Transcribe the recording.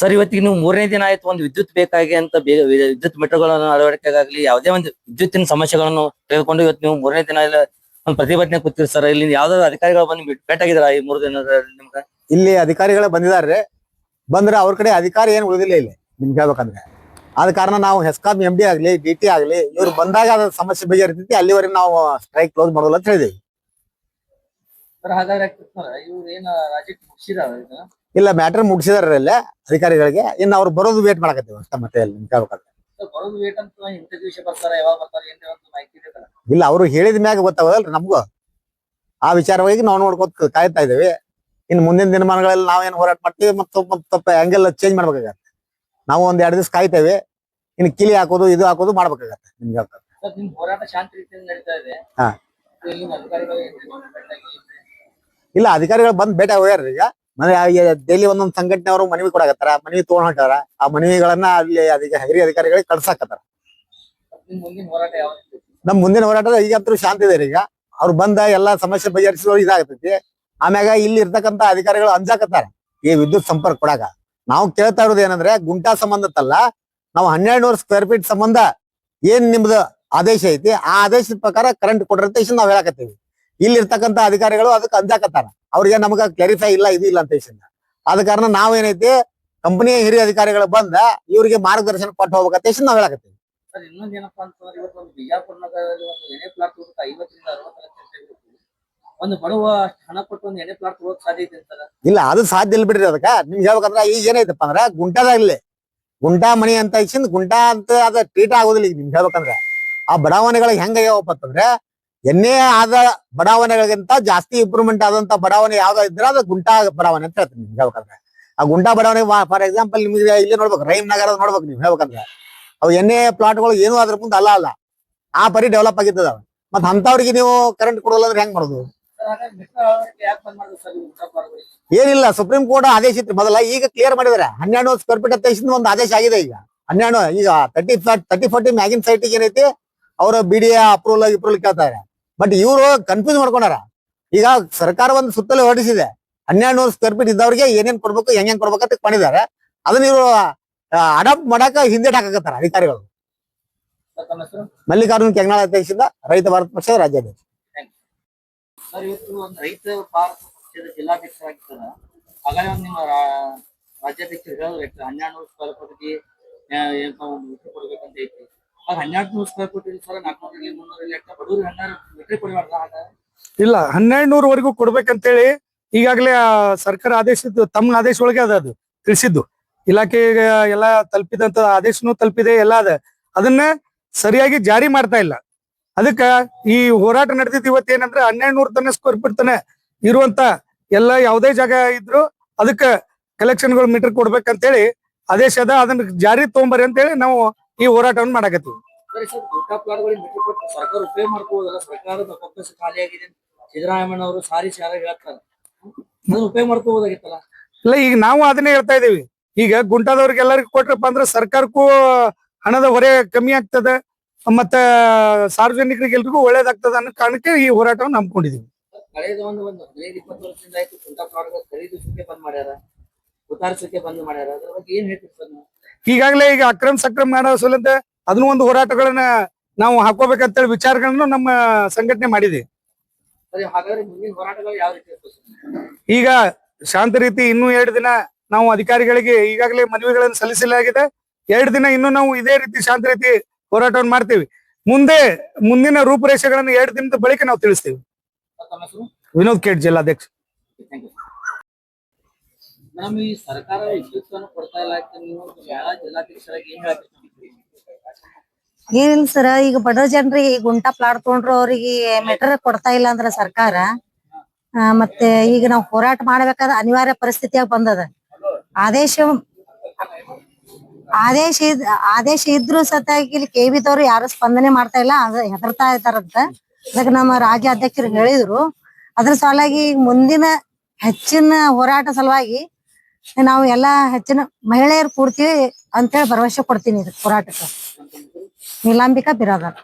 Sir ಇವತ್ತಿಗೆ ನೀವು ಮೂರನೇ ದಿನ ಆಯ್ತು ಒಂದು ವಿದ್ಯುತ್ ಬೇಕಾಗಿ ಅಂತ ಬೇಗ ವಿದ್ಯುತ್ ಮೀಟರ್ಗಳನ್ನು ಅಳವಡಿಕೆಗಾಗಲಿ ಯಾವುದೇ ಒಂದು ವಿದ್ಯುತ್ತಿನ ಸಮಸ್ಯೆಗಳನ್ನು ತೆಗೆದುಕೊಂಡು ಇವತ್ತು ನೀವು ಮೂರನೇ ದಿನ ಇಲ್ಲ ಒಂದು ಪ್ರತಿಭಟನೆ ಕೂತಿರಿ ಸರ್. ಇಲ್ಲಿ ಯಾವ್ದಾದ್ರು ಅಧಿಕಾರಿಗಳು ಬಂದು ಭೇಟಾಗಿದ್ರ ಈ ಮೂರು ದಿನದಲ್ಲಿ ನಿಮ್ಗೆ? ಇಲ್ಲಿ ಅಧಿಕಾರಿಗಳು ಬಂದಿದ್ದಾರೆ. ಬಂದ್ರೆ ಅವ್ರ ಕಡೆ ಅಧಿಕಾರಿ ಏನು ಉಳಿದಿಲ್ಲ ಇಲ್ಲಿ ನಿಮ್ಗೆ ಹೇಳ್ಬೇಕಂದ್ರೆ. ಆದ ಕಾರಣ ನಾವು ಹೆಸ್ಕಾಂ ಎಂ ಡಿ ಆಗ್ಲಿ ಡಿ ಟಿ ಆಗ್ಲಿ ಇವ್ರು ಬಂದಾಗ ಅದ ಸಮಸ್ಯೆ ಬಗೆಹರಿತೈತಿ ಅಲ್ಲಿವರೆಗೆ ನಾವು ಸ್ಟ್ರೈಕ್ ಕ್ಲೋಸ್ ಮಾಡೋಲ್ಲ ಅಂತ ಹೇಳಿದೀವಿ. ಇಲ್ಲ ಮ್ಯಾಟರ್ ಮುಗಿಸಿದಾರೆ ಅಲ್ಲೇ ಅಧಿಕಾರಿಗಳಿಗೆ. ಇನ್ನು ಅವ್ರು ಬರೋದು ವೇಟ್ ಮಾಡಕತ್ತೀವಿ ಅಷ್ಟ ಮತ್ತೆ ಅಲ್ಲಿ ಇದೆ ಇಲ್ಲ ಅವರು ಹೇಳಿದ ಮ್ಯಾಗ ಗೊತ್ತಾಗೋದಲ್ರಿ ನಮಗೂ. ಆ ವಿಚಾರವಾಗಿ ನಾವು ನೋಡ್ಕೊತ ಕಾಯ್ತಾ ಇದ್ದೇವೆ. ಇನ್ನು ಮುಂದಿನ ದಿನಮಾನಗಳಲ್ಲಿ ನಾವೇನು ಹೋರಾಟ ಮಾಡ್ತೀವಿ ಮತ್ತು ತಪ್ಪ ಹಂಗೆಲ್ಲ ಚೇಂಜ್ ಮಾಡ್ಬೇಕಾಗತ್ತೆ. ನಾವು ಒಂದ್ ಎರಡು ದಿವಸ ಕಾಯ್ತೇವೆ. ಇನ್ನು ಕಿಲಿ ಹಾಕೋದು ಇದು ಹಾಕೋದು ಮಾಡ್ಬೇಕಾಗತ್ತೆ ನಿಮ್ಗೆ ಹೋರಾಟ ಶಾಂತಿ ರೀತಿಯಲ್ಲಿ ನಡೀತಾ ಇದೆ. ಇಲ್ಲ ಅಧಿಕಾರಿಗಳು ಬಂದ್ ಭೇಟಿ ಹೋಗ್ಯಾರ ಈಗ. ಮನೆ ಡೈಲಿ ಒಂದೊಂದ್ ಸಂಘಟನೆ ಮನವಿ ಕೊಡಾಕತ್ತಾರ, ಮನವಿ ತಗೊಂಡ್ ಹೊಂಟಾರ, ಆ ಮನವಿಗಳನ್ನ ಅಲ್ಲಿ ಅದಕ್ಕೆ ಹಿರಿಯ ಅಧಿಕಾರಿಗಳಿಗೆ ಕಳ್ಸಾಕತ್ತಾರ. ನಮ್ ಮುಂದಿನ ಹೋರಾಟ ಈಗ ಅಂತೂ ಶಾಂತಿ ಇದೆ ಈಗ. ಅವ್ರು ಬಂದ ಎಲ್ಲಾ ಸಮಸ್ಯೆ ಬಗೆಹರಿಸೋ ಇದಾಗತೈತಿ. ಆಮ್ಯಾಗ ಇಲ್ಲಿ ಇರ್ತಕ್ಕಂತ ಅಧಿಕಾರಿಗಳು ಅಂಜಾಕತ್ತಾರ. ಈ ವಿದ್ಯುತ್ ಸಂಪರ್ಕ ಕೊಡಾಕ ನಾವು ಕೇಳ್ತಾ ಇರೋದು ಏನಂದ್ರೆ, ಗುಂಟಾ ಸಂಬಂಧತ್ತಲ್ಲ ನಾವು ಹನ್ನೆರಡು ನೂರು ಸ್ಕ್ವೇರ್ ಫೀಟ್ ಸಂಬಂಧ ಏನ್ ನಿಮ್ದು ಆದೇಶ ಐತಿ, ಆ ಆದೇಶದ ಪ್ರಕಾರ ಕರೆಂಟ್ ಕೊಡಿರುತ್ತೆ ನಾವ್ ಹೇಳಕತ್ತೀವಿ. ಇಲ್ಲಿ ಇರ್ತಕ್ಕಂತ ಅಧಿಕಾರಿಗಳು ಅದಕ್ಕೆ ಅಂಜಾಕತ್ತಾರ. ಅವ್ರಿಗೆ ನಮಗ ಕ್ಲಾರಿಫೈ ಇಲ್ಲ ಇದು ಇಲ್ಲ ಅಂತ ಇಷ್ಟ ಆದ ಕಾರಣ ನಾವೇನೈತಿ ಕಂಪನಿಯ ಹಿರಿಯ ಅಧಿಕಾರಿಗಳು ಬಂದ ಇವರಿಗೆ ಮಾರ್ಗದರ್ಶನ ಕೊಟ್ಟು ಹೋಗ್ಬೇಕಂತ ಹೇಳಿ ನಾವ್ ಹೇಳಕತ್ತೀವಿ. ಸರ್ ಇನ್ನೊಂದ್ ಏನಪ್ಪಾ ಅಂತಂದ್ರೆ ಇವತ್ತು ಒಂದು ಒಂದು ಎಣ್ಣೆ ಪ್ಲಾಟ್ ತಗೋಬೇಕು ಐವತ್ತರಿಂದ ಅರವತ್ತು ಲಕ್ಷ ರೂಪಾಯಿ ಒಂದು ಬಡವ ಅಷ್ಟ್ ಹಣ ಕೊಟ್ಟು ಒಂದು ಎಣ್ಣೆ ಪ್ಲಾಟ್ ತಗೋಕ್ ಇಲ್ಲ ಅದು ಸಾಧ್ಯ ಇಲ್ಲ ಬಿಡ್ರಿ ಅದಕ್ಕ. ನಿಮ್ಗೆ ಹೇಳ್ಬೇಕಂದ್ರ ಈಗ ಏನೈತಪ್ಪ ಅಂದ್ರ ಗುಂಟಾದಾಗ್ಲಿ. ಗುಂಟಾ ಮನಿ ಅಂತ ಇಚ್ಚಿಂದ ಗುಂಟಾ ಅಂತ ಅದ ಟ್ರೀಟ್ ಆಗೋದಿಲ್ಲ ಈಗ ನಿಮ್ಗೆ ಹೇಳ್ಬೇಕಂದ್ರ. ಆ ಬಡಾವಣೆಗಳಿಗೆ ಹೆಂಗಾಗ್ಯಾವಪ್ಪ ಅಂತಂದ್ರೆ ಎನ್ನೇ ಆದ ಬಡಾವಣೆಗಳಿಗಿಂತ ಜಾಸ್ತಿ ಇಂಪ್ರೂವ್ಮೆಂಟ್ ಆದಂತ ಬಡಾವಣೆ ಯಾವ್ದು ಇದ್ರೆ ಅದು ಗುಂಟಾ ಬಡಾವಣೆ ಅಂತ ಹೇಳ್ತೀನಿ ನಿಮ್ಗೆ ಹೇಳ್ಬೇಕಂದ್ರೆ. ಆ ಗುಂಟಾ ಬಡಾವಣೆ ಫಾರ್ ಎಕ್ಸಾಂಪಲ್ ನಿಮ್ಗೆ ಇಲ್ಲಿ ನೋಡ್ಬೇಕು ರೈಮ್ ನಗರ ನೋಡ್ಬೇಕು ನೀವು ಹೇಳ್ಬೇಕಂದ್ರೆ. ಅವು ಎನ್ನೇ ಪ್ಲಾಟ್ಗಳು ಏನು ಅದ್ರ ಮುಂದೆ ಅಲ್ಲ ಅಲ್ಲ. ಆ ಪರಿ ಡೆವಲಪ್ ಆಗಿದ್ದದ ಮತ್ ಅಂತವ್ರಿಗೆ ನೀವು ಕರೆಂಟ್ ಕೊಡೋಲ್ಲ ಅಂದ್ರೆ ಹೆಂಗ್ ಮಾಡೋದು? ಏನಿಲ್ಲ ಸುಪ್ರೀಂ ಕೋರ್ಟ್ ಆದೇಶ ಇತ್ತು ಮೊದಲ. ಈಗ ಕ್ಲಿಯರ್ ಮಾಡಿದ್ರೆ. ಹನ್ನೆರಡು ಸ್ಕ್ವೇರ್ ಫೀಟ್ ಅಂತ ಒಂದು ಆದೇಶ ಆಗಿದೆ ಈಗ. ಹನ್ನೆರಡು ಈಗ ತರ್ಟಿ ತರ್ಟಿ ಫೋರ್ಟಿ ಮ್ಯಾಗಿನ್ ಸೈಟ್ ಏನೈತಿ? ಅವರು ಬಿ ಡಿ ಅಪ್ರೂವಲ್ ಅಪ್ರೂವಲ್ ಕೇಳ್ತಾರೆ ಬಟ್ ಇವರು ಕನ್ಫ್ಯೂಸ್ ಮಾಡ್ಕೊಂಡಾರ. ಈಗ ಸರ್ಕಾರ ಒಂದು ಸುತ್ತಲೇ ಹೊರಡಿಸಿದೆ ಹನ್ನೆರಡು ನೂರು ಸ್ಕ್ವೇರ್ ಫೀಟ್ ಇದ್ದವ್ರಿಗೆ ಏನೇನ್ ಕೊಡ್ಬೇಕು ಹೆಂಗ್ ಹೆಂಗ್ ಕೊಡ್ಬೇಕು ಅಂತ ಮಾಡಿದ್ದಾರೆ. ಅದನ್ನ ಇವರು ಅಡಾಪ್ಟ್ ಮಾಡಾಕ ಹಿಂದೆ ಹಾಕಕತ್ತಾರ ಅಧಿಕಾರಿಗಳು. ಮಲ್ಲಿಕಾರ್ಜುನ್ ಕೆಂಗನಾಳ ಅಧ್ಯಕ್ಷದಿಂದ ರೈತ ಭಾರತ ಪಕ್ಷದ ರಾಜ್ಯಾಧ್ಯಕ್ಷ. ರೈತ ಭಾರತ ಪಕ್ಷದ ಜಿಲ್ಲಾಧ್ಯಕ್ಷರಾಗಿರ್ತಾರ ಹಾಗಾಗಿ ಒಂದು ನಿಮ್ಮ ರಾಜ್ಯಾಧ್ಯಕ್ಷರು ಹೇಳಿದ್ರೆ ಹನ್ನೆರಡು ನೂರು ಸ್ಕ್ವೇರ್ ಫೀಟ್ಗೆ ಕೊಡ್ಬೇಕಂತ ಐತಿ. ಇಲ್ಲಿ ಹನ್ನೆರಡು ನೂರವರೆಗೂ ಕೊಡ್ಬೇಕಂತೇಳಿ ಈಗಾಗಲೇ ಸರ್ಕಾರ ಆದೇಶದ್ದು, ತಮ್ಮ ಆದೇಶ ಒಳಗೆ ಅದ ಅದು, ತಿಳಿಸಿದ್ದು. ಇಲಾಖೆಗೆ ಎಲ್ಲ ತಲುಪಿದಂತ ಆದೇಶನೂ ತಲುಪಿದೆ, ಎಲ್ಲ ಅದ. ಅದನ್ನ ಸರಿಯಾಗಿ ಜಾರಿ ಮಾಡ್ತಾ ಇಲ್ಲ. ಅದಕ್ಕ ಈ ಹೋರಾಟ ನಡೆದಿದ್ದು ಇವತ್ತು ಏನಂದ್ರೆ ಹನ್ನೆರಡು ನೂರ ತನ ಸ್ಕ್ವೇರ್ ಫೀಟ್ ತನ ಇರುವಂತ ಎಲ್ಲ ಯಾವುದೇ ಜಾಗ ಇದ್ರು ಅದಕ್ಕ ಕಲೆಕ್ಷನ್ಗಳು ಮೀಟರ್ ಕೊಡ್ಬೇಕಂತೇಳಿ ಆದೇಶ ಅದ, ಅದನ್ನ ಜಾರಿ ತಗೊಂಬರ್ರಿ ಅಂತೇಳಿ ನಾವು ಈ ಹೋರಾಟವನ್ನು ಮಾಡಕತ್ತೀವಿ. ಸರ್ಕಾರ ಉಪಯೋಗ ಸರ್ಕಾರದ ಖಾಲಿ ಆಗಿದೆ ಸಾರಿ ಸಾರ ಹೇಳ್ತಾರೆ. ಅದನ್ನ ಉಪಯೋಗ ಮಾಡ್ಕೋಬೋದಾಗಿತ್ತಲ್ಲ ಇಲ್ಲ ಈಗ ನಾವು ಅದನ್ನೇ ಹೇಳ್ತಾ ಇದೀವಿ ಈಗ ಗುಂಟಾದವ್ರಿಗೆ ಎಲ್ಲರಿಗೂ ಕೊಟ್ರಪ್ಪ ಅಂದ್ರೆ ಸರ್ಕಾರಕ್ಕೂ ಹಣದ ಹೊರೆ ಕಮ್ಮಿ ಆಗ್ತದ. ಮತ್ತ ಸಾರ್ವಜನಿಕರಿಗೆ ಎಲ್ರಿಗೂ ಒಳ್ಳೇದಾಗ್ತದ ಅನ್ನೋ ಕಾರಣಕ್ಕೆ ಈ ಹೋರಾಟವನ್ನು ನಂಬ್ಕೊಂಡಿದೀವಿ ಕಳೆದ ಒಂದು ಒಂದು ಹದಿನೈದು ಇಪ್ಪತ್ತು ವರ್ಷದಿಂದ ಆಯ್ತು ಕುಂಟಾ ಖರೀದಿ ಖರೀದಿಸಕ್ಕೆ ಬಂದ್ ಮಾಡ್ಯಾರ ಉತ್ತಾರಿಸಕ್ಕೆ ಬಂದ್ ಮಾಡ್ಯಾರ. ಅದ್ರ ಬಗ್ಗೆ ಏನ್ ಹೇಳ್ತೀರಿ ಸರ್ ನೀವು? ಈಗಾಗಲೇ ಈಗ ಅಕ್ರಮ ಸಕ್ರಮ ಮಾಡೋ ಸಲಂತ ಅದನ್ನು ಒಂದು ಹೋರಾಟಗಳನ್ನ ನಾವು ಹಾಕೋಬೇಕಂತೇಳಿ ವಿಚಾರಗಳನ್ನು ನಮ್ಮ ಸಂಘಟನೆ ಮಾಡಿದೆ. ಈಗ ಶಾಂತ ರೀತಿ ಇನ್ನೂ ಎರಡು ದಿನ ನಾವು ಅಧಿಕಾರಿಗಳಿಗೆ ಈಗಾಗಲೇ ಮನವಿಗಳನ್ನು ಸಲ್ಲಿಸಲಾಗಿದೆ. ಎರಡು ದಿನ ಇನ್ನೂ ನಾವು ಇದೇ ರೀತಿ ಶಾಂತ ರೀತಿ ಹೋರಾಟವನ್ನು ಮಾಡ್ತೀವಿ. ಮುಂದೆ ಮುಂದಿನ ರೂಪುರೇಷೆಗಳನ್ನು ಎರಡು ದಿನದ ಬಳಿಕ ನಾವು ತಿಳಿಸ್ತೀವಿ. ವಿನೋದ್ ಖೇಡ್ ಜಿಲ್ಲಾಧ್ಯಕ್ಷ. ಮೇಡಮ್, ಈ ಸರ್ಕಾರ ಕೊಡ್ತಾ ನೀವು ಏನ್ ಏನಿಲ್ಲ ಸರ್, ಈಗ ಬಡ ಜನರಿಗೆ ಗುಂಟಾ ಪ್ಲಾಟ್ ತಗೊಂಡ್ರು ಅವ್ರಿಗೆ ಮೆಟರ್ ಕೊಡ್ತಾ ಇಲ್ಲ ಅಂದ್ರ ಸರ್ಕಾರ. ಮತ್ತೆ ಈಗ ನಾವು ಹೋರಾಟ ಮಾಡಬೇಕಾದ ಅನಿವಾರ್ಯ ಪರಿಸ್ಥಿತಿಯಾಗ ಬಂದದ. ಆದೇಶ ಆದೇಶ ಆದೇಶ ಇದ್ರು ಸತಾಗಿ ಇಲ್ಲಿ ಕೆ ಬಿದವ್ರು ಯಾರು ಸ್ಪಂದನೆ ಮಾಡ್ತಾ ಇಲ್ಲ, ಅದ ಹೆದರ್ತಾ ಇದಾರಂತ ಅದಕ್ಕೆ ನಮ್ಮ ರಾಜ್ಯ ಅಧ್ಯಕ್ಷರು ಹೇಳಿದ್ರು. ಅದ್ರ ಸಲುವಾಗಿ ಮುಂದಿನ ಹೆಚ್ಚಿನ ಹೋರಾಟ ಸಲುವಾಗಿ ನಾವು ಎಲ್ಲಾ ಹೆಚ್ಚಿನ ಮಹಿಳೆಯರು ಕೂಡ್ತೀವಿ ಅಂತೇಳಿ ಭರವಸೆ ಕೊಡ್ತೀನಿ ಇದಕ್ಕೆ ಹೋರಾಟಕ್ಕೆ. ನೀಲಾಂಬಿಕಾ ಬಿರಾದಾರ್.